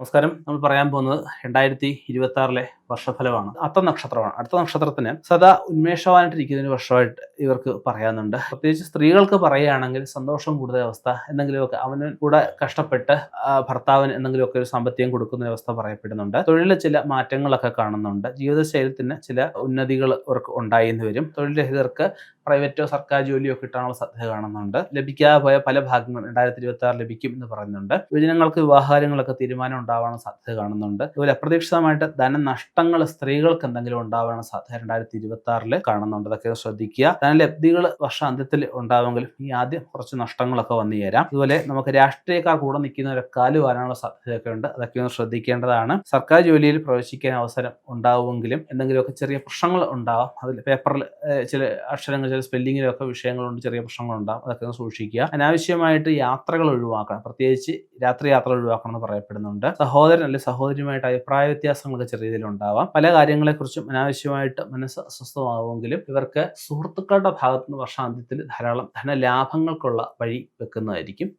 നമസ്കാരം. നമ്മൾ പറയാൻ പോകുന്നത് രണ്ടായിരത്തി ഇരുപത്തി ആറിലെ വർഷഫലമാണ്. അത്ത നക്ഷത്രമാണ്. അടുത്ത നക്ഷത്രത്തിന് സദാ ഉന്മേഷവാനായിട്ടിരിക്കുന്ന ഒരു വർഷമായിട്ട് ഇവർക്ക് പറയാനുണ്ട്. പ്രത്യേകിച്ച് സ്ത്രീകൾക്ക് പറയുകയാണെങ്കിൽ സന്തോഷം കൂടുതൽ അവസ്ഥ എന്തെങ്കിലുമൊക്കെ അവന് കൂടെ കഷ്ടപ്പെട്ട് ഭർത്താവിന് എന്തെങ്കിലുമൊക്കെ ഒരു സാമ്പത്തികം കൊടുക്കുന്ന അവസ്ഥ പറയപ്പെടുന്നുണ്ട്. തൊഴിലിൽ ചില മാറ്റങ്ങളൊക്കെ കാണുന്നുണ്ട്. ജീവിതശൈലത്തിന് ചില ഉന്നതികൾ അവർക്ക് ഉണ്ടായി എന്ന് വരും. തൊഴിൽ രഹിതർക്ക് പ്രൈവറ്റോ സർക്കാർ ജോലിയോ കിട്ടാനുള്ള സാധ്യത കാണുന്നുണ്ട്. ലഭിക്കാതെ പോയ പല ഭാഗങ്ങളും രണ്ടായിരത്തി ഇരുപത്തി ആറ് ലഭിക്കും എന്ന് പറയുന്നുണ്ട്. യുവജനങ്ങൾക്ക് വിവാഹകാര്യങ്ങളൊക്കെ തീരുമാനം ഉണ്ടാവാനുള്ള സാധ്യത കാണുന്നുണ്ട്. അതുപോലെ അപ്രതീക്ഷിതമായിട്ട് ധനനഷ്ടങ്ങൾ സ്ത്രീകൾക്ക് എന്തെങ്കിലും ഉണ്ടാവാനുള്ള സാധ്യത രണ്ടായിരത്തി ഇരുപത്തി ആറിൽ കാണുന്നുണ്ട്. അതൊക്കെ ശ്രദ്ധിക്കുക. ധനലബ്ധികൾ വർഷാന്ത്യത്തിൽ ഉണ്ടാവുമെങ്കിലും ഈ ആദ്യം കുറച്ച് നഷ്ടങ്ങളൊക്കെ വന്നു ചേരാം. അതുപോലെ നമുക്ക് രാഷ്ട്രീയക്കാർ കൂടെ നിൽക്കുന്നവരെ കാൽ വരാനുള്ള സാധ്യതയൊക്കെ ഉണ്ട്. അതൊക്കെ ഒന്ന് ശ്രദ്ധിക്കേണ്ടതാണ്. സർക്കാർ ജോലിയിൽ പ്രവേശിക്കാൻ അവസരം ഉണ്ടാവുമെങ്കിലും എന്തെങ്കിലുമൊക്കെ ചെറിയ പ്രശ്നങ്ങൾ ഉണ്ടാവാം. അതിൽ പേപ്പറിൽ ചില അക്ഷരങ്ങൾ ചില സ്പെല്ലിങ്ങിലൊക്കെ വിഷയങ്ങളുണ്ട് ചെറിയ പ്രശ്നങ്ങളുണ്ടാകും അതൊക്കെ ഒന്ന് സൂക്ഷിക്കുക. അനാവശ്യമായിട്ട് യാത്രകൾ ഒഴിവാക്കണം. പ്രത്യേകിച്ച് രാത്രി യാത്ര ഒഴിവാക്കണം എന്ന് പറയപ്പെടുന്നുണ്ട്. സഹോദരൻ അല്ലെങ്കിൽ സഹോദരിയുമായിട്ട് അഭിപ്രായ വ്യത്യാസങ്ങളൊക്കെ ചെറിയ രീതിയിൽ ഉണ്ടാവാം. പല കാര്യങ്ങളെക്കുറിച്ചും അനാവശ്യമായിട്ട് മനസ്സ് അസ്വസ്ഥമാവുമെങ്കിലും ഇവർക്ക് സുഹൃത്തുക്കളുടെ ഭാഗത്തുനിന്ന് വർഷാന്ത്യത്തിൽ ധാരാളം ധനലാഭങ്ങൾക്കുള്ള വഴി വെക്കുന്നതായിരിക്കും.